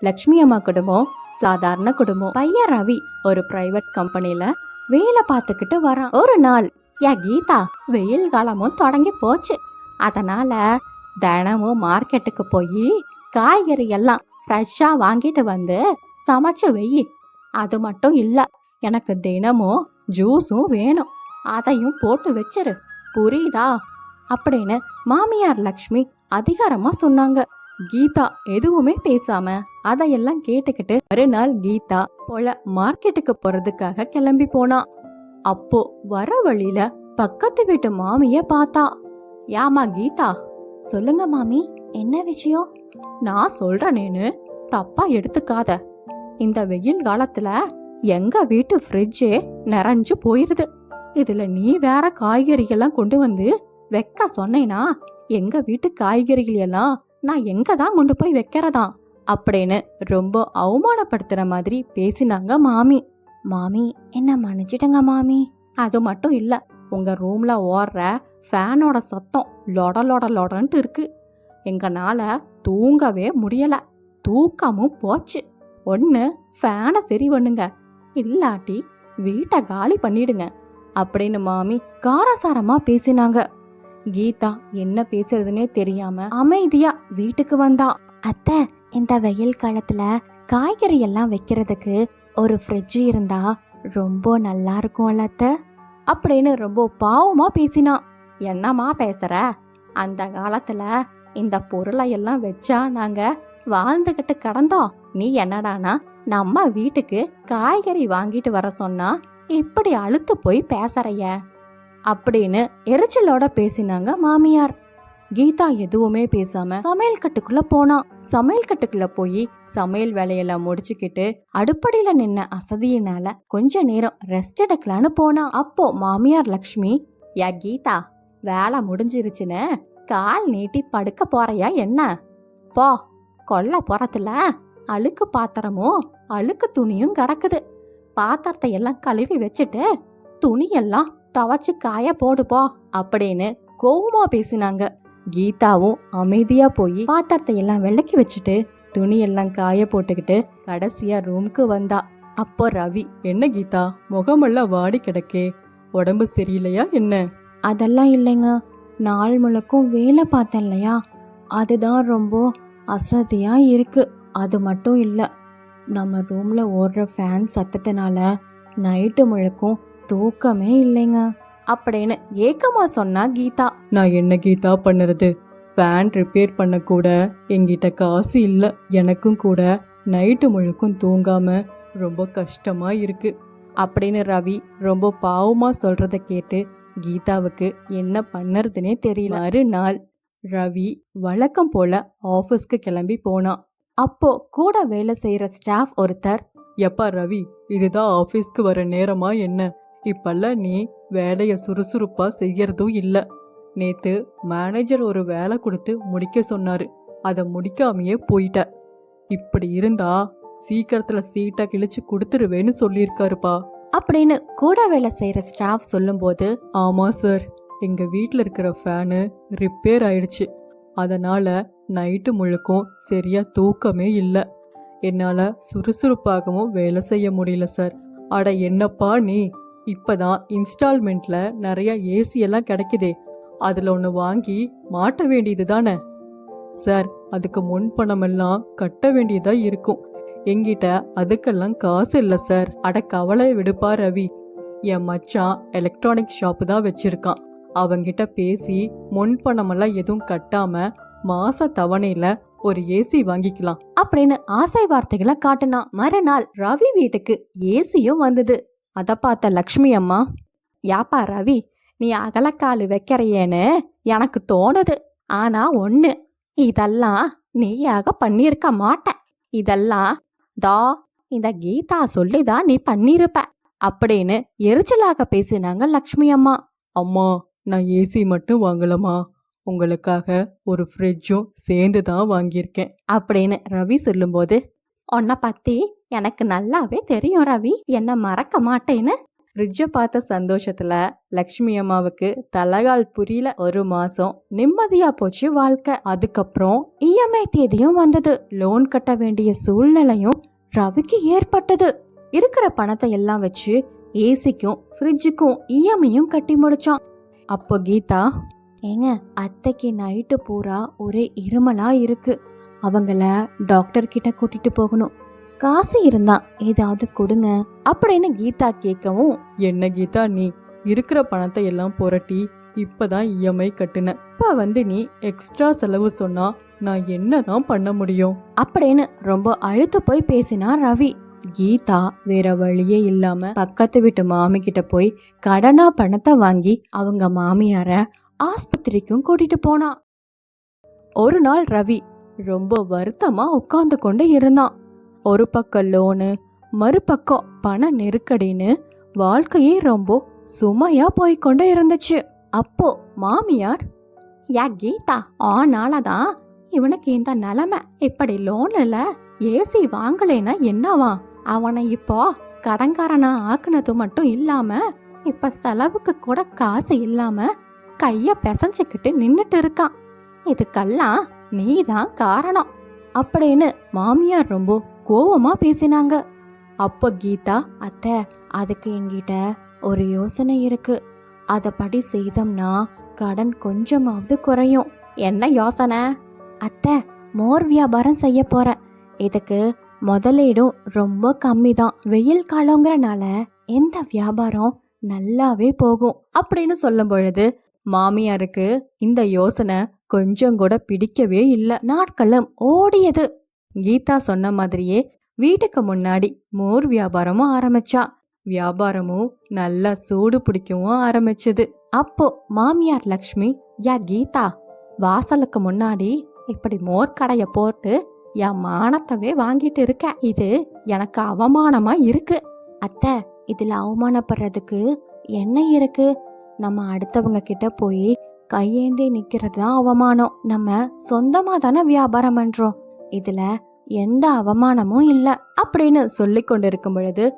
லக்ஷ்மி அம்மா குடும்பம் சாதாரண குடும்பம். பையன் ரவி ஒரு பிரைவேட் கம்பெனில வேலை பார்த்துக்கிட்டு வரான். ஒரு நாள் ஏ கீதா வெயில் காலமும் தொடங்கி போச்சு. அதனால தினமும் மார்க்கெட்டுக்கு போய் காய்கறி எல்லாம் ஃப்ரெஷ்ஷாக வாங்கிட்டு வந்து சமைச்சு வெயி. அது மட்டும் இல்லை எனக்கு தினமும் ஜூஸும் வேணும். அதையும் போட்டு வச்சிரு. புரியுதா? அப்படின்னு மாமியார் லக்ஷ்மி அதிகாரமாக சொன்னாங்க. கீதா எதுவுமே பேசாம அதையெல்லாம் கேட்டுக்கிட்டு மறுநாள் கீதா போல மார்க்கெட்டுக்கு போறதுக்காக கிளம்பி போனா. அப்போ வர வழியில பக்கத்து வீட்டு மாமிய பார்த்தா. யாமா கீதா சொல்லுங்க மாமி என்ன விஷயம்? நான் சொல்றேனேன்னு தப்பா எடுத்துக்காத. இந்த வெயில் காலத்துல எங்க வீட்டு ஃப்ரிட்ஜே நிறைஞ்சு போயிருது. இதுல நீ வேற காய்கறிகள்லாம் கொண்டு வந்து வைக்க சொன்னேனா எங்க வீட்டு காய்கறிகள் எல்லாம் நான் எங்கே தான் கொண்டு போய் வைக்கிறதா அப்படின்னு ரொம்ப அவமானப்படுத்துகிற மாதிரி பேசினாங்க மாமி. மாமி என்ன மன்னிச்சிட்டங்க மாமி. அது மட்டும் இல்லை உங்கள் ரூமில் ஓடுற ஃபேனோட சத்தம் லொட லொட லொடன்ட்டு இருக்கு. எங்களால் தூங்கவே முடியலை தூக்கமும் போச்சு. ஒன்று ஃபேனை சரி பண்ணுங்க. இல்லாட்டி வீட்டை காலி பண்ணிடுங்க அப்படின்னு மாமி காரசாரமாக பேசினாங்க. கீதா என்ன பேசுறதுனே தெரியாம அமைதியா வீட்டுக்கு வந்தா. அத்தை இந்த வெயில் காலத்துல காய்கறி எல்லாம் வைக்கிறதுக்கு ஒரு ஃப்ரிட்ஜ் இருந்தா ரொம்ப நல்லா இருக்கும்ல அத்தை? அப்படின்னு ரொம்ப பாவமா பேசினா. என்னம்மா பேசுற? அந்த காலத்துல இந்த பொருளை எல்லாம் வச்சா நாங்க வாழ்ந்துகிட்டு கடந்தோம். நீ என்னடானா? நம்ம வீட்டுக்கு காய்கறி வாங்கிட்டு வர சொன்னா இப்படி அழுத்து போய் பேசுறைய அப்படின்னு எரிச்சலோட பேசினாங்க மாமியார். கீதா எதுவுமே பேசாம சமையல் கட்டுக்குள்ள போனா. சமையல் கட்டுக்குள்ள போய் சமையல் வேலையெல்லாம் முடிச்சுக்கிட்டு அடுப்படியில நின்ன அசதியினால கொஞ்ச நேரம் ரெஸ்ட் எடுக்கலான்னு போனா. அப்போ மாமியார் லக்ஷ்மி யா கீதா வேலை முடிஞ்சிருச்சுன்னு கால் நீட்டி படுக்க போறையா என்ன? போ கொல்ல போறதுல அழுக்கு பாத்திரமும் அழுக்கு துணியும் கிடக்குது. பாத்திரத்தை எல்லாம் கழுவி வச்சுட்டு துணியெல்லாம் துவைச்சு காய போடுப்பா அப்படின்னு கோவமா பேசினாங்க. கீதாவும் அமைதியா போய் பாத்திரத்தை எல்லாம் விளக்கி வச்சுட்டு துணியெல்லாம் காய போட்டுக்கிட்டு கடைசியா ரூமுக்கு வந்தா. அப்போ ரவி என்ன கீதா முகமெல்லாம் வாடி கிடக்கே உடம்பு சரியில்லையா என்ன? அதெல்லாம் இல்லைங்க. நாள் முழுக்கும் வேலை பார்த்தேன் இல்லையா? அதுதான் ரொம்ப அசதியா இருக்கு. அது மட்டும் இல்லை நம்ம ரூம்ல ஓடுற ஃபேன் சத்தத்தினால நைட்டு முழுக்கும் தூக்கமே இல்லைங்க. அப்படின்னு ஏக்கமா சொன்னா கீதா. நான் என்ன கீதா பண்ணுறது? ஃபேன் ரிப்பேர் பண்ண கூட என்கிட்ட காசு இல்லை. எனக்கும் கூட நைட்டு முழுக்கும் தூங்காம ரொம்ப கஷ்டமா இருக்கு. அப்படின்னு ரவி ரொம்ப பாவமா சொல்றத கேட்டு கீதாவுக்கு என்ன பண்ணறதுனே தெரியல. மறுநாள் ரவி வழக்கம் போல ஆபீஸ்க்கு கிளம்பி போனான் அப்போ கூட வேலை செய்யற ஸ்டாஃப் ஒருத்தர் எப்பா ரவி இதுதான் ஆஃபீஸ்க்கு வர நேரமா என்ன? இப்பெல்லாம் நீ வேலையை சுறுசுறுப்பா செய்யறதும் இல்ல. நேத்து மேனேஜர் ஒரு வேலை கொடுத்து முடிக்க சொன்னாரு. அதை முடிக்காமையே போயிட்ட. இப்படி இருந்தா சீக்கிரத்துல சீட்டை கிழிச்சு கொடுத்துருவேன்னு சொல்லியிருக்காருப்பா. அப்படின்னு கூட வேலை செய்யற ஸ்டாஃப் சொல்லும்போது ஆமா சார் எங்க வீட்ல இருக்கிற ஃபேனு ரிப்பேர் ஆயிடுச்சு. அதனால நைட்டு முழுக்கும் சரியா தூக்கமே இல்லை. என்னால சுறுசுறுப்பாகவும் வேலை செய்ய முடியல சார் அட என்னப்பா நீ? இப்பதான் இன்ஸ்டால்மெண்ட்ல நிறைய ஏசி எல்லாம் கிடைக்குதே. அதுல ஒன்று வாங்கி மாட்ட வேண்டியது தானே? சார் அதுக்கு முன் பணமெல்லாம் கட்ட வேண்டியதா இருக்கும். என்கிட்ட அதுக்கெல்லாம் காசு இல்லை சார். அட கவலை விடுப்பா ரவி. என் மச்சான் எலக்ட்ரானிக் ஷாப்பு தான் வச்சிருக்கான். அவங்கிட்ட பேசி முன் பணமெல்லாம் எதுவும் கட்டாம மாச தவணையில ஒரு ஏசி வாங்கிக்கலாம். அப்படின்னு ஆசை வார்த்தைகளை காட்டினான். மறுநாள் ரவி வீட்டுக்கு ஏசியும் வந்தது. அதை பார்த்த லக்ஷ்மி அம்மா யாப்பா ரவி நீ அகலக்காலு வைக்கிறையேன்னு எனக்கு தோணுது. ஆனா ஒன்று இதெல்லாம் நீயாக பண்ணியிருக்க மாட்ட இதெல்லாம் தா இந்த கீதா சொல்லிதான் நீ பண்ணியிருப்ப. அப்படின்னு எரிச்சலாக பேசினாங்க லக்ஷ்மி அம்மா. அம்மா நான் ஏசி மட்டும் வாங்கலமா உங்களுக்காக ஒரு ஃப்ரிட்ஜும் சேர்ந்து தான் வாங்கியிருக்கேன். அப்படின்னு ரவி சொல்லும்போது உன்னை பற்றி எனக்கு நல்லாவே தெரியும் ரவி. என்ன மறக்க மாட்டேன்னு. ஃப்ரிட்ஜை பார்த்த சந்தோஷத்துல லக்ஷ்மி அம்மாவுக்கு தலகால் புரியல ஒரு மாசம். நிம்மதியா போச்சு வாழ்க்கை. அதுக்கப்புறம் இஎம்ஐ தேதியும் வந்தது. லோன் கட்ட வேண்டிய சூழ்நிலையும் ரவிக்கு ஏற்பட்டது. இருக்கிற பணத்தை எல்லாம் வச்சு ஏசிக்கும் ஃப்ரிட்ஜுக்கும் இஎம்ஐயும் கட்டி முடிச்சான். அப்போ கீதா ஏங்க அத்தைக்கு நைட்டு பூரா ஒரே இருமலா இருக்கு. அவங்கள டாக்டர் கிட்ட கூட்டிட்டு போகணும். காசு இருந்தா ஏதாவது கொடுங்க அப்படின்னு கீதா கேட்கவும் என்ன கீதா நீ இருக்கிற பணத்தை எல்லாம் புரட்டி இப்பதான் இஎம்ஐ கட்டுன. இப்ப வந்து நீ எக்ஸ்ட்ரா செலவு சொன்னா நான் என்னதான் பண்ண முடியும்? அப்படின்னு ரொம்ப அழுத்து போய் பேசினா ரவி. கீதா வேற வழியே இல்லாம பக்கத்து வீட்டு மாமி கிட்ட போய் கடனா பணத்தை வாங்கி அவங்க மாமியார ஆஸ்பத்திரிக்கும் கூட்டிட்டு போனா. ஒரு நாள் ரவி ரொம்ப வருத்தமா உட்கார்ந்து கொண்டு இருந்தான். ஒரு பக்கம் லோனு மறுபக்கம் பண நெருக்கடின்னு வாழ்க்கையே ரொம்ப சுமையா போய்கொண்டே இருந்துச்சு. அப்போ மாமியார் யா கீதா ஆனாலதான் இவனுக்கு இந்த நிலைமை இப்படி லோன்ல ஏசி வாங்கலைன்னா என்னவா? அவனை இப்போ கடன்காரனா ஆக்குனது மட்டும் இல்லாம இப்ப செலவுக்கு கூட காசு இல்லாம கைய பிசைஞ்சுக்கிட்டு நின்னுட்டு இருக்கான். இதுக்கெல்லாம் நீதான் காரணம். அப்படின்னு மாமியார் ரொம்ப கோவமா பேசினாங்க. அப்ப கீதா அத்தை அதுக்கு என்கிட்ட ஒரு யோசனை இருக்கு. அதப்படி செய்தோம்னா கடன் கொஞ்சமாவது குறையும். என்ன யோசனை? அத்தை மோர் வியாபாரம் செய்ய போறேன். இதுக்கு முதலீடும் ரொம்ப கம்மி தான் வெயில் காலங்கிறனால எந்த வியாபாரம் நல்லாவே போகும். அப்படின்னு சொல்லும் பொழுது மாமியாருக்கு இந்த யோசனை கொஞ்சம் கூட பிடிக்கவே இல்லை. நாட்களும் ஓடியது. கீதா சொன்ன மாதிரியே வீட்டுக்கு முன்னாடி மோர் வியாபாரமும் ஆரம்பிச்சா. வியாபாரமும் நல்லா சூடு பிடிக்கவும் ஆரம்பிச்சது. அப்போ மாமியார் லக்ஷ்மி யா கீதா வாசலுக்கு முன்னாடி இப்படி மோர் கடைய போட்டு என் மானத்தவே வாங்கிட்டு இருக்க. இது எனக்கு அவமானமா இருக்கு. அத்தை இதுல அவமானப்படுறதுக்கு என்ன இருக்கு? நம்ம அடுத்தவங்க கிட்ட போய் கையேந்தி நிக்கிறது தான் அவமானம். நம்ம சொந்தமா தானே வியாபாரம் பண்றோம். இதுல எந்த அவமானமும் இல்ல அப்படின்னு சொல்லி கொண்டிருக்கும் பொழுது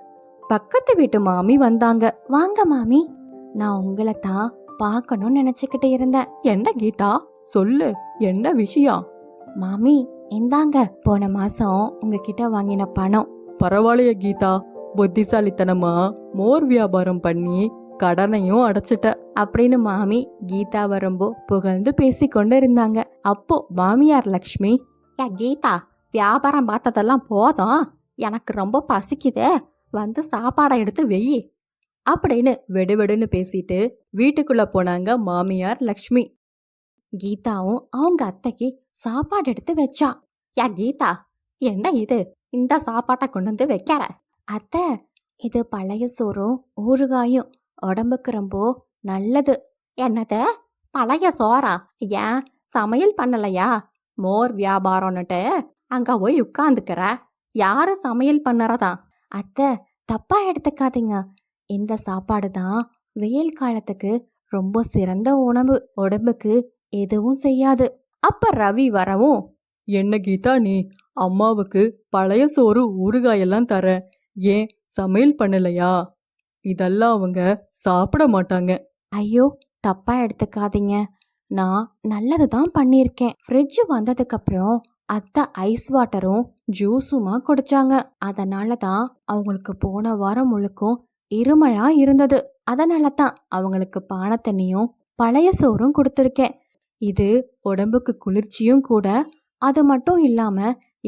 பக்கத்து வீட்டு மாமி வந்தாங்க. வாங்க மாமி நான் உங்களை தான் பார்க்கணும்னு நினைச்சுக்கிட்டு இருந்தேன். என்ன கீதா? சொல்லு என்ன விஷயம்? மாமி இந்தாங்க போன மாசம் உங்ககிட்ட வாங்கின பணம். பரவாயில்லைய கீதா புத்திசாலித்தனமா? மோர் வியாபாரம் பண்ணி கடனையும் அடைச்சிட்ட. அப்படின்னு மாமி கீதா வரும்போ புகழ்ந்து பேசி கொண்டு இருந்தாங்க. அப்போ மாமியார் லக்ஷ்மி யா கீதா வியாபாரம் பார்த்ததெல்லாம் போதும். எனக்கு ரொம்ப பசிக்குதே. வந்து சாப்பாடை எடுத்து வெயி அப்படின்னு வெடுவெடுன்னு பேசிட்டு வீட்டுக்குள்ள போனாங்க மாமியார் லக்ஷ்மி. கீதாவும் அவங்க அத்தைக்கு சாப்பாடு எடுத்து வச்சா. யா கீதா என்ன இது? இந்த சாப்பாட்டை கொண்டு வந்து வைக்கிற அத்தை இது பழைய சோறும் ஊறுகாயும். உடம்புக்கு ரொம்ப நல்லது. என்னது? பழைய சோறா? ஏன்? சமையல் பண்ணலையா? மோர் வியாபாரம்னுட்டு அங்க போய் உட்காந்துக்கிற யாரு சமையல் பண்ணறதா? அத்தை தப்பா எடுத்துக்காதீங்க. இந்த சாப்பாடு தான் வெயில் காலத்துக்கு ரொம்ப சிறந்த உணவு. உடம்புக்கு எதுவும் செய்யாது. அப்ப ரவி வரவும் என்ன கீதா நீ அம்மாவுக்கு பழைய சோறு ஊறுகாயெல்லாம் தர. ஏன் சமையல் பண்ணலையா? இதெல்லாம் அவங்க சாப்பிட மாட்டாங்க. ஐயோ தப்பா எடுத்துக்காதீங்க. நான் நல்லது தான் பண்ணியிருக்கேன். ஃப்ரிட்ஜ் வந்ததுக்கு அப்புறம் அத்தை ஐஸ் வாட்டரும் ஜூஸுமா குடிச்சாங்க. அதனால தான் அவங்களுக்கு போன வாரம் முழுக்கும் இருமலா இருந்தது. அதனால தான் அவங்களுக்கு பானை தண்ணியும் பழைய சோறும் கொடுத்துருக்கேன். இது உடம்புக்கு குளிர்ச்சியும் கூட அது மட்டும் இல்லாம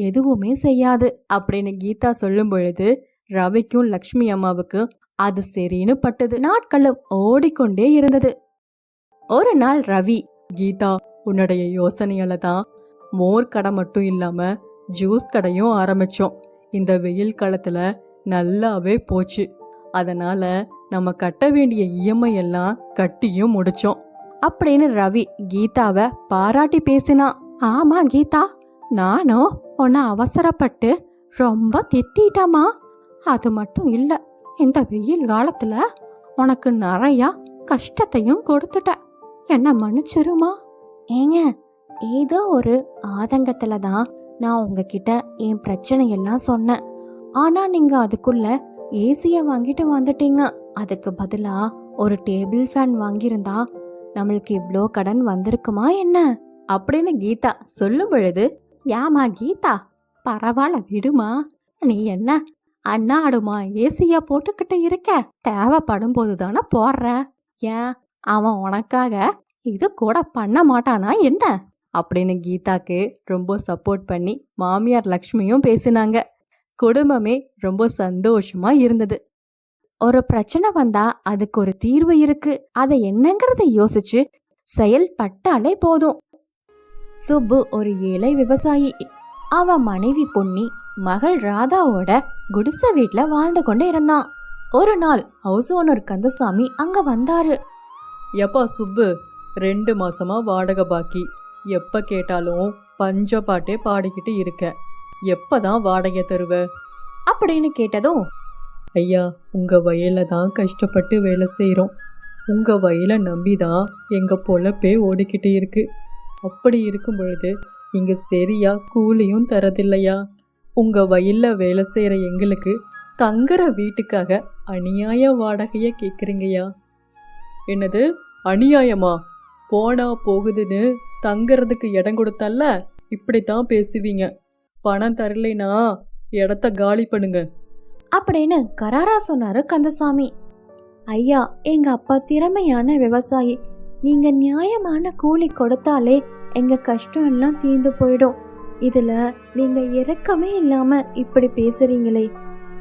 எதுவுமே செய்யாது அப்படின்னு கீதா சொல்லும் பொழுது ரவிக்கும் லக்ஷ்மி அம்மாவுக்கு அது சரின்னு பட்டது. நாட்களும் ஓடிக்கொண்டே இருந்தது. ஒரு நாள் ரவி கீதா உன்னுடைய யோசனையால தான் மோர் கடை மட்டும் இல்லாம ஜூஸ் கடையும் ஆரம்பிச்சோம். இந்த வெயில் காலத்துல நல்லாவே போச்சு. அதனால நம்ம கட்ட வேண்டிய இஎம்ஐ எல்லாம் கட்டியும் முடிச்சோம். அப்படின்னு ரவி கீதாவை பாராட்டி பேசினான் ஆமா கீதா நானும் உன்னை அவசரப்பட்டு ரொம்ப திட்டமா அது மட்டும் இல்ல இந்த வெயில் காலத்துல உனக்கு நிறைய கஷ்டத்தையும் கொடுத்துட்ட என்ன மன்னிச்சிருமா? ஏங்க ஏதோ ஒரு ஆதங்கத்துல தான் நான் உங்ககிட்ட என் பிரச்சனையெல்லாம் சொன்னேன். ஆனா நீங்க அதுக்குள்ள ஏசிய வாங்கிட்டு வந்துட்டீங்க. அதுக்கு பதிலா ஒரு டேபிள் ஃபேன் வாங்கியிருந்தா நம்மளுக்கு இவ்வளோ கடன் வந்திருக்குமா என்ன? அப்படின்னு கீதா சொல்லும் பொழுது ஏமா கீதா பரவாயில்ல விடுமா. நீ என்ன அண்ணாடுமா ஏசியா போட்டுக்கிட்டு இருக்க? தேவைப்படும் போது தானே போடுற. ஏன் அவன் உனக்காக இது கூட பண்ண மாட்டானா என்ன? அப்படின்னு கீதாக்கு ரொம்ப சப்போர்ட் பண்ணி மாமியார் லக்ஷ்மியும் பேசினாங்க. குடும்பமே ரொம்ப சந்தோஷமா இருந்தது. ஒரு பிரச்சனை வந்தா அதுக்கு ஒரு தீர்வு இருக்கு. அதை என்னங்கிறத யோசிச்சு செயல்பட்டாலே போதும். சுப்பு ஒரு ஏழை விவசாயி. அவ மனைவி பொன்னி மகள் ராதாவோட குடிசை வீட்டுல வாழ்ந்து கொண்டு இருந்தான். ஒரு நாள் ஹவுஸ் ஓனர் கந்தசாமி அங்க வந்தாரு. எப்பா சுப்பு? ரெண்டு மாசமா வாடகை பாக்கி. எப்ப கேட்டாலும் பஞ்ச பாட்டே பாடிக்கிட்டு இருக்க. எப்பதான் வாடகை தருவ? அப்படின்னு கேட்டதும் ஐயா உங்க வயல்ல தான் கஷ்டப்பட்டு வேலை செய்கிறோம் உங்க வயலை நம்பி தான் எங்க பொழப்பே ஓடிக்கிட்டு இருக்கு. அப்படி இருக்கும் பொழுது இங்க சரியா கூலியும் தரதில்லையா? உங்க வயல்ல வேலை செய்யற எங்களுக்கு தங்குற வீட்டுக்காக அநியாய வாடகைய கேக்குறீங்கய்யா. என்னது? அநியாயமா? போனா போகுதுன்னு தங்குறதுக்கு இடம் கொடுத்தல்ல? இப்படித்தான் பேசுவீங்க. பணம் தரலைனா இடத்த காலி பண்ணுங்க. அப்படின்னு கராரா சொன்னாரு கந்தசாமி. ஐயா எங்க அப்பா திறமையான விவசாயி. நீங்க நியாயமான கூலி கொடுத்தாலே எங்க கஷ்டம் எல்லாம் தீர்ந்து போயிடும். இதுல நீங்க இறக்கமே இல்லாம இப்படி பேசுறீங்களே.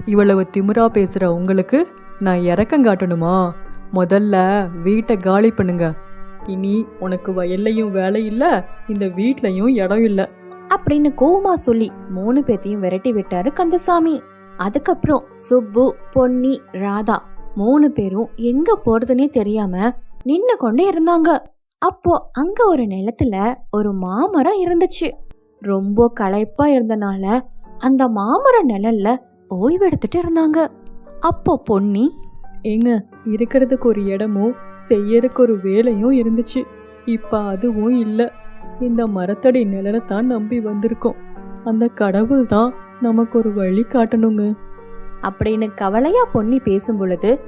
இவ்வளவு திமிரா பேசுற உங்களுக்கு நான் இறக்கம் காட்டணுமா? முதல்ல வீட்டை காலி பண்ணுங்க. இனி உனக்கு வயல்லையும் வேலை இல்ல இந்த வீட்லயும் இடம் இல்ல. அப்படின்னு கோவமா சொல்லி மூணு பேத்தையும் விரட்டி விட்டாரு கந்தசாமி. அதுக்கப்புறம் சுப்பு பொன்னி ராதா மூணு பேரும் எங்க போறதுனே தெரியாம நின்னு கொண்டு இருந்தாங்க. அப்போ அங்க ஒரு நிலத்துல ஒரு மாமரம் இருந்துச்சு. ரொம்ப களைப்பா இருந்தனால அந்த மாமர நிழல்ல ஓய்வெடுத்துட்டு இருந்தாங்க. அப்போ பொன்னி ஏங்க இருக்கிறதுக்கு ஒரு இடமும் செய்யறதுக்கு ஒரு வேலையும் இருந்துச்சு. இப்போ அதுவும் இல்லை. இந்த மரத்தடி நிழலை தான் நம்பி வந்திருக்கோம். அந்த கடவுள் தான் நமக்கு ஒரு வழி காட்டணுங்க. அப்படின்னு கவலையா பொன்னி பேசும் பொழுது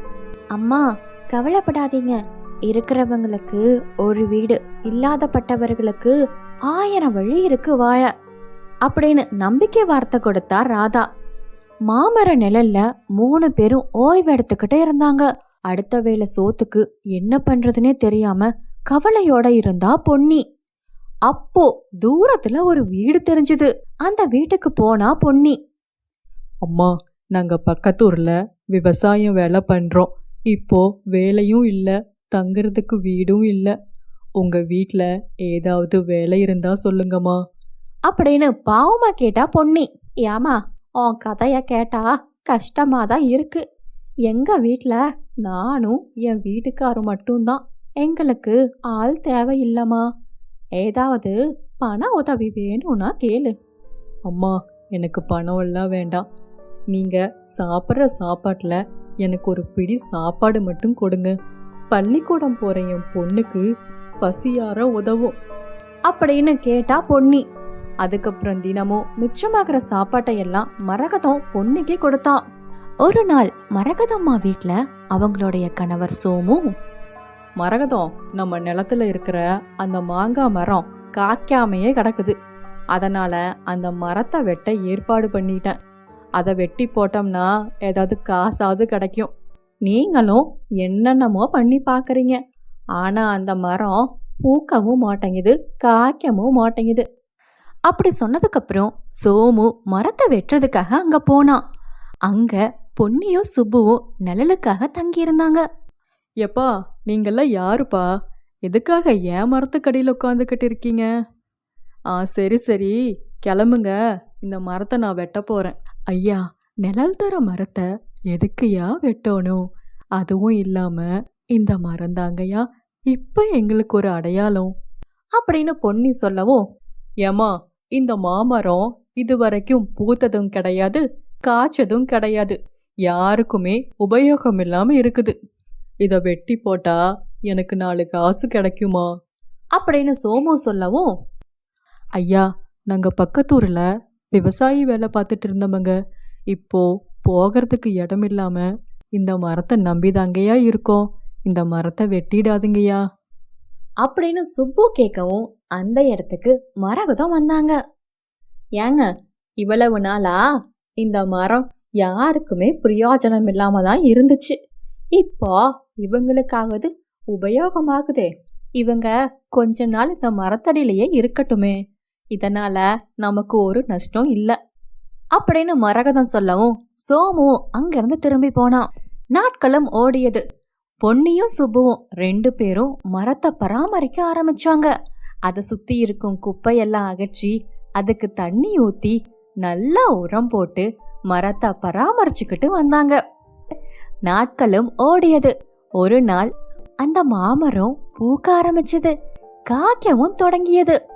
அம்மா கவலைப்படாதீங்க. இருக்கிறவங்களுக்கு ஒரு வீடு இல்லாதப்பட்டவர்களுக்கு ஆயிரம் வழி இருக்கு வாழ அப்படின்னு நம்பிக்கை வார்த்தை கொடுத்தா ராதா. மாமர நிழல்ல மூணு பேரும் ஓய்வு எடுத்துக்கிட்டு இருந்தாங்க. அடுத்த வேளை சோத்துக்கு என்ன பண்றதுனே தெரியாம கவலையோட இருந்தா பொன்னி. அப்போ தூரத்துல ஒரு வீடு தெரிஞ்சது. அந்த வீட்டுக்கு போனா பொன்னி. அம்மா நாங்க பக்கத்தூர்ல விவசாயம் வேலை பண்றோம். இப்போ வேலையும் இல்ல தங்குறதுக்கு வீடும் இல்ல. உங்க வீட்ல ஏதாவது வேலை இருந்தா சொல்லுங்கம்மா. அப்படின்னு பாவமா கேட்டா பொன்னி. ஏமா உன் கதையை கேட்டா கஷ்டமாக தான் இருக்கு. எங்கள் வீட்டில் நானும் என் வீட்டுக்காரும் மட்டும்தான். எங்களுக்கு ஆள் தேவையில்லம்மா. ஏதாவது பண உதவி வேணும்னா கேளு. அம்மா எனக்கு பணம் எல்லாம் வேண்டாம். நீங்கள் சாப்பிட்ற சாப்பாட்டில் எனக்கு ஒரு பிடி சாப்பாடு மட்டும் கொடுங்க. பள்ளிக்கூடம் போகிற என் பொண்ணுக்கு பசியார உதவும். அப்படின்னு கேட்டா பொன்னி. அதுக்கப்புறம் தினமும் மிச்சமாகிற சாப்பாட்டை எல்லாம் மரகதம் பொன்னிக்கு கொடுத்தான் ஒரு நாள் மரகதம்மா வீட்ல அவங்களுடைய கணவர் சோமு. மரகதம் நம்ம நிலத்துல இருக்கிற அந்த மாங்காய் மரம் காய்க்காமையே கிடக்குது. அதனால அந்த மரத்தை வெட்ட ஏற்பாடு பண்ணிட்டேன். அதை வெட்டி போட்டோம்னா ஏதாவது காசாவது கிடைக்கும். நீங்களும் என்னென்னமோ பண்ணி பார்க்குறீங்க ஆனா அந்த மரம் பூக்கவும் மாட்டேங்குது காய்க்கவும் மாட்டேங்குது. அப்படி சொன்னதுக்கப்புறம் சோமு மரத்தை வெட்டுறதுக்காக அங்க போனான். அங்க பொன்னியும் சுப்புவும் நிழலுக்காக தங்கியிருந்தாங்க. எப்பா நீங்கள்லாம் யாருப்பா? எதுக்காக ஏன் மரத்துக்கடியில் உட்காந்துக்கிட்டு இருக்கீங்க? ஆ சரி சரி. கிளம்புங்க. இந்த மரத்தை நான் வெட்ட போறேன். ஐயா நிழல் தர மரத்தை எதுக்குயா வெட்டணும்? அதுவும் இல்லாம இந்த மரம் தாங்கய்யா. இப்ப எங்களுக்கு ஒரு அடையாளம். அப்படின்னு பொன்னி சொல்லவும் ஏமா இந்த மாமரம் இது வரைக்கும் பூத்ததும் கிடையாது காய்ச்சதும் கிடையாது. யாருக்குமே உபயோகம் இல்லாம இருக்குது. இத வெட்டி போட்டா எனக்கு நாலு காசு கிடைக்குமா? அப்படின்னு சோமு சொல்லவும் ஐயா நாங்க பக்கத்தூர்ல விவசாயி வேலை பார்த்துட்டு இருந்தவங்க இப்போ போகிறதுக்கு இடம் இல்லாம இந்த மரத்தை நம்பிதாங்கய்யா இருக்கோம். இந்த மரத்தை வெட்டிடாதுங்கய்யா. அப்படின்னு சுப்பு கேட்கவும் அந்த இடத்துக்கு மரகதம் வந்தாங்க. ஏங்க இவ்வளவு நாளா இந்த மரம் யாருக்குமே பிரயோஜனம் இல்லாம தான் இருந்துச்சு. இப்போ இவங்களுக்காவது உபயோகமாகுதே. இவங்க கொஞ்ச நாள் இந்த மரத்தடியிலேயே இருக்கட்டுமே. இதனால நமக்கு ஒரு நஷ்டம் இல்ல. அப்படின்னு மரகதம் சொல்லவும் சோமு அங்கிருந்து திரும்பி போனான். நாட்களும் ஓடியது. பொன்னியும் சுப்புவும் ரெண்டு பேரும் மரத்தை பராமரிக்க ஆரம்பிச்சாங்க. அதை சுத்தி இருக்கும் குப்பையெல்லாம் அகற்றி அதுக்கு தண்ணி ஊத்தி நல்லா உரம் போட்டு மரத்தை பராமரிச்சுக்கிட்டு வந்தாங்க. நாட்களும் ஓடியது. ஒரு நாள் அந்த மாமரம் பூக்க ஆரம்பிச்சது. காய்க்கவும் தொடங்கியது.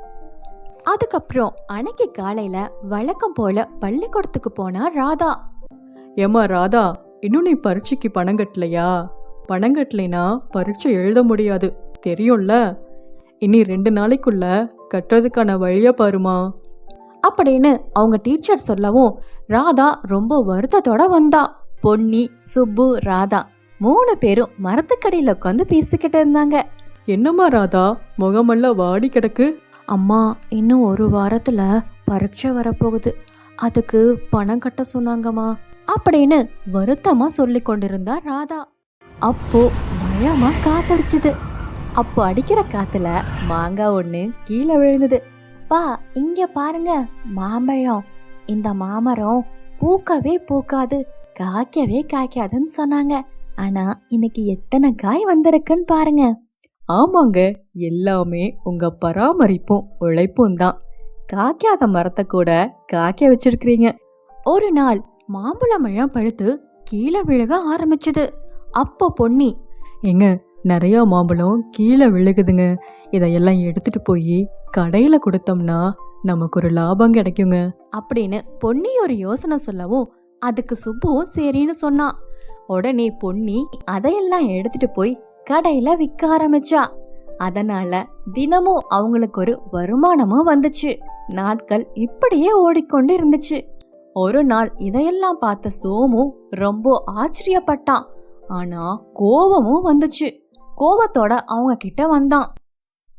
அதுக்கப்புறம் அன்னைக்கு காலையில வழக்கம் போல பள்ளிக்கூடத்துக்கு போனா ராதா. ஏமா ராதா இன்னும் நீ பரீட்சைக்கு பணம் கட்டலையா? பணம் கட்டலைனா பரீட்சை எழுத முடியாது. தெரியும்ல? இனி ரெண்டு நாளைக்குள்ள கட்டுறதுக்கான வழியை பாருமா. அப்படின்னு அவங்க டீச்சர் சொல்லவும் ராதா ரொம்ப வருத்தத்தோட வந்தா. பொன்னி சுப்பு ராதா மூணு பேரும் மரத்துக்கடியில உட்காந்து பேசிக்கிட்டு இருந்தாங்க. என்னம்மா ராதா முகமெல்லாம் வாடி கிடக்கு? அம்மா இன்னும் ஒரு வாரத்துல பரீட்சை வரப்போகுது. அதுக்கு பணம் கட்ட சொன்னாங்கம்மா அப்படின்னு வருத்தமா சொல்லி கொண்டிருந்தா ராதா. அப்போ மழமா காத்தடிச்சுது. அப்போ அடிக்கிற காத்துல மாங்காய் ஒண்ணு கீழே விழுந்தது. பா இங்க பாருங்க மாம்பழம். இந்த மாமரம் பூக்கவே பூக்காது காய்க்கவே காய்க்காதுன்னு சொன்னாங்க. ஆனா இன்னைக்கு எத்தனை காய் வந்திருக்குன்னு பாருங்க. ஆமாங்க எல்லாமே உங்க பராமரிப்பும் உழைப்பும் தான். காய்க்காத மரத்தை கூட காய்க்க வச்சிருக்கிறீங்க. ஒரு நாள் மாம்பழம் பழுத்து கீழே விழுக ஆரம்பிச்சது. அப்போ பொன்னி ஏங்க நிறைய மாம்பழம் கீழே விழுகுதுங்க. இதையெல்லாம் எடுத்துட்டு போய் கடையில கொடுத்தோம்னா நமக்கு ஒரு லாபம் கிடைக்குங்க. அப்படின்னு பொன்னி ஒரு யோசனை சொல்லவும் அதுக்கு சுப்புவும் சரின்னு சொன்னான் உடனே பொன்னி அதையெல்லாம் எடுத்துட்டு போய் கடையில விற்க ஆரம்பிச்சா. அதனால தினமும் அவங்களுக்கு ஒரு வருமானமும் வந்துச்சு. நாட்கள் இப்படியே ஓடிக்கொண்டு இருந்துச்சு. ஒரு நாள் இதையெல்லாம் பார்த்த சோமு ரொம்ப ஆச்சரியப்பட்டான். ஆனா கோபமும் வந்துச்சு. கோபத்தோட அவங்க கிட்ட வந்தான்.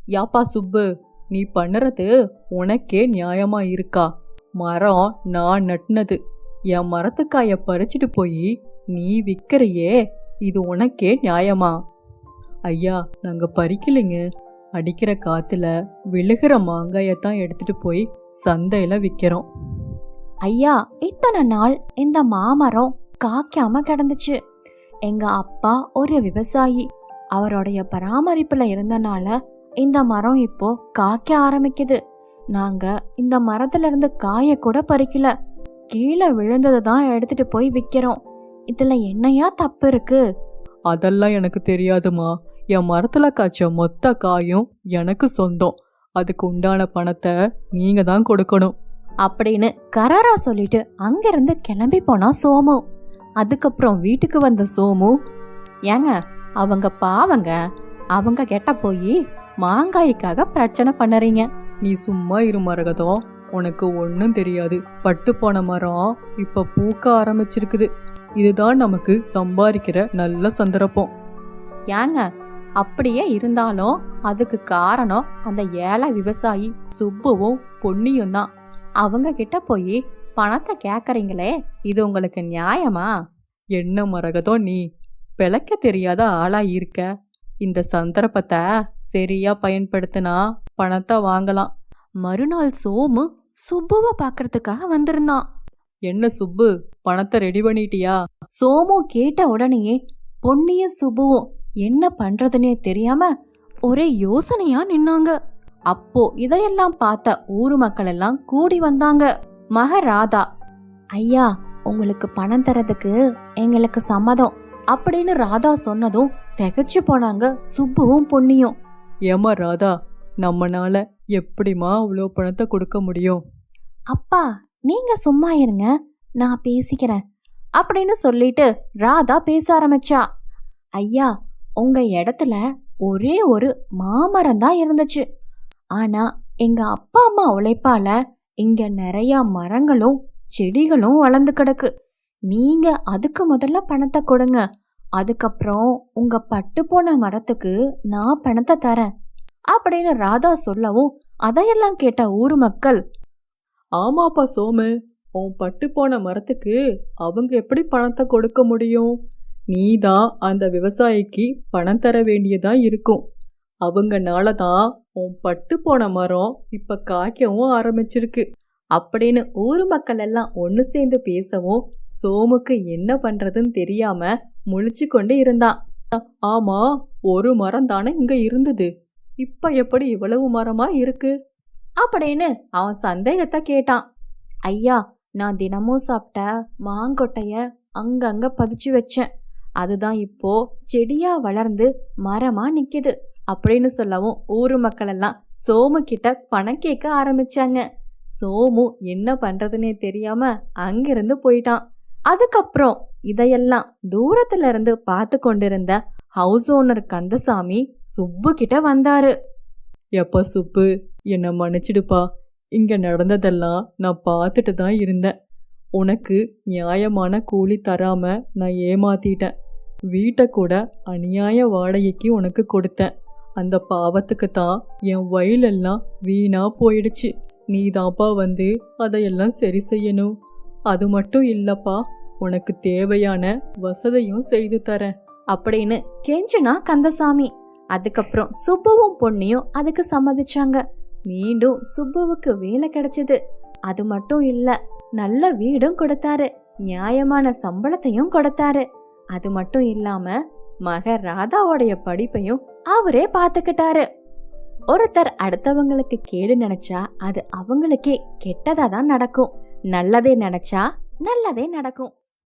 யாப்பா சுப்பு நீ பண்ணுறது உனக்கே நியாயமா இருக்கா? மரம் நான் நட்டுனது. என் மரத்துக்காய பறிச்சுட்டு போய் நீ விற்கிறையே இது உனக்கே நியாயமா? ஐயா நாங்க பறிக்கலைங்க. அடிக்கிற காத்துல விழுகிற மாங்காயத்தான் எடுத்துட்டு போய் சந்தையில விற்கிறோம் ஐயா இத்தனை நாள் இந்த மாமரம் காய்க்காம கிடந்துச்சு. எங்க அப்பா ஒரு விவசாயி. அவருடைய பராமரிப்புல இருந்தனால இந்த மரம் இப்போ காய்க்க ஆரம்பிக்குது. நாங்க இந்த மரத்துல இருந்து காய கூட பறிக்கல. கீழே விழுந்ததை தான் எடுத்துட்டு போய் விக்கிறோம். இதுல என்னையா தப்பு இருக்கு? அதெல்லாம் எனக்கு தெரியாதுமா. என் மரத்துல காய்ச்ச மொத்த காயும் எனக்கு சொந்தம். அதுக்கு உண்டான பணத்தை நீங்க தான் கொடுக்கணும். அப்படின்னு கராரா சொல்லிட்டு அங்கிருந்து கிளம்பி போனா சோமு. அதுக்கப்புறம் வீட்டுக்கு வந்த சோமு ஏங்க அவங்க பாவங்க அவங்க கெட்ட போய் மாங்காய்க்காக பிரச்சனை பண்ணுறீங்க. நீ சும்மா இரு மரகதம் உனக்கு ஒன்றும் தெரியாது. பட்டு போன மரம் இப்ப பூக்க ஆரம்பிச்சிருக்குது. இதுதான் நமக்கு சம்பாதிக்கிற நல்ல சந்தர்ப்பம். ஏங்க அப்படியே இருந்தாலும் அதுக்கு காரணம் அந்த ஏழை விவசாயி சுப்புவும் பொன்னியும் தான். அவங்க கிட்ட போய் பணத்தை கேக்குறீங்களே இது உங்களுக்கு நியாயமா? என்ன மரகதம் நீ? பிழைக்க தெரியாத ஆளா இருக்க. இந்த சந்தர்ப்பத்தை சரியா பயன்படுத்தினா பணத்தை வாங்கலாம். மறுநாள் சோமு சுப்புவை பார்க்கறதுக்காக வந்திருந்தான் என்ன சுப்பு? பணத்தை ரெடி பண்ணிட்டியா? சோமு கேட்ட உடனேயே பொன்னியும் சுப்புவும் என்ன பண்றதுனே தெரியாம ஒரே யோசனையா நின்னாங்க. அப்போ இதையெல்லாம் பார்த்த ஊர் மக்கள் எல்லாம் கூடி வந்தாங்க. மகராதா ஐயா உங்களுக்கு பணம் தரதுக்கு எங்களுக்கு சம்மதம். அப்படின்னு ராதா சொன்னதும் திகைச்சு போனாங்க சுப்புவும் பொன்னியும். ஏமா ராதா நம்மனால எப்படிமா அவ்வளோ பணத்தை கொடுக்க முடியும்? அப்பா நீங்க சும்மா இருங்க நான் பேசிக்கிறேன் அப்படின்னு சொல்லிட்டு ராதா பேச ஆரம்பிச்சா. ஐயா உங்க இடத்துல ஒரே ஒரு மாமரம் தான் இருந்துச்சு. ஆனா எங்க அப்பா அம்மா உழைப்பால இங்க நிறைய மரங்களும் செடிகளும் வளர்ந்து கிடக்கு. நீங்க அதுக்கு முதல்ல பணத்தை கொடுங்க அதுக்கப்புறம் உங்க பட்டு போன மரத்துக்கு நான் பணத்தை தரேன் அப்படின்னு ராதா சொல்லவும் அதையெல்லாம் கேட்ட ஊர் மக்கள். ஆமாப்பா சோமு உன் பட்டு போன மரத்துக்கு அவங்க எப்படி பணத்தை கொடுக்க முடியும்? நீதான் அந்த விவசாயிக்கு பணம் தர வேண்டியதா இருக்கும். அவங்கனால தான் உன் பட்டு போன மரம் இப்ப காய்க்கவும் ஆரம்பிச்சிருக்கு. அப்படின்னு ஊர் மக்கள் எல்லாம் ஒன்று சேர்ந்து பேசவும் சோமுக்கு என்ன பண்றதுன்னு தெரியாம முழிச்சு கொண்டு இருந்தான். ஆமா ஒரு மரம் தானே இங்க இருந்தது. இப்ப எப்படி இவ்வளவு மரமா இருக்கு? அப்படின்னு அவன் சந்தேகத்தை கேட்டான். ஐயா நான் தினமும் சாப்பிட்ட மாங்கொட்டைய அங்கங்க பதிச்சு வச்சேன். அதுதான் இப்போ செடியா வளர்ந்து மரமா நிக்குது அப்படின்னு சொல்லவும் ஊர் மக்கள் எல்லாம் சோமு கிட்ட பணம் கேட்க ஆரம்பிச்சாங்க. சோமு என்ன பண்றதுன்னே தெரியாம அங்கிருந்து போயிட்டான். அதுக்கப்புறம் இதையெல்லாம் தூரத்துல இருந்து பார்த்து கொண்டிருந்த ஹவுஸ் ஓனர் கந்தசாமி சுப்பு கிட்ட வந்தாரு. எப்பா சுப்பு என்னை மன்னிச்சிடுப்பா. இங்க நடந்ததெல்லாம் நான் பார்த்துட்டு தான் இருந்தேன். உனக்கு நியாயமான கூலி தராம நான் ஏமாத்திட்டேன். வீட்டை கூட அநியாய வாடகைக்கு உனக்கு கொடுத்தேன். அந்த பாவத்துக்கு தான் என் வயலெல்லாம் வீணா போயிடுச்சு. நீ தான்ப்பா வந்து அதையெல்லாம் சரி செய்யணும். அது மட்டும் இல்லப்பா உனக்கு தேவையான வசதியும் செய்து தரேன். அப்படின்னு கெஞ்சினா கந்தசாமி. அதுக்கப்புறம் சுப்புவும் பொண்ணையும் அதுக்கு சம்மதிச்சாங்க. மீண்டும் சுப்புவுக்கு வேலை கிடைச்சது. அது மட்டும் இல்ல நல்ல வீடும் கொடுத்தாரு. நியாயமான சம்பளத்தையும் கொடுத்தாரு. அது மட்டும் இல்லாம மக ராதாவோடைய படிப்பையும் அவரே பாத்துக்கிட்டாரு. ஒருத்தர் அடுத்தவங்களுக்கு கேடு நினைச்சா அது அவங்களுக்கே கெட்டதா தான் நடக்கும். நல்லதே நினைச்சா நல்லதே நடக்கும்.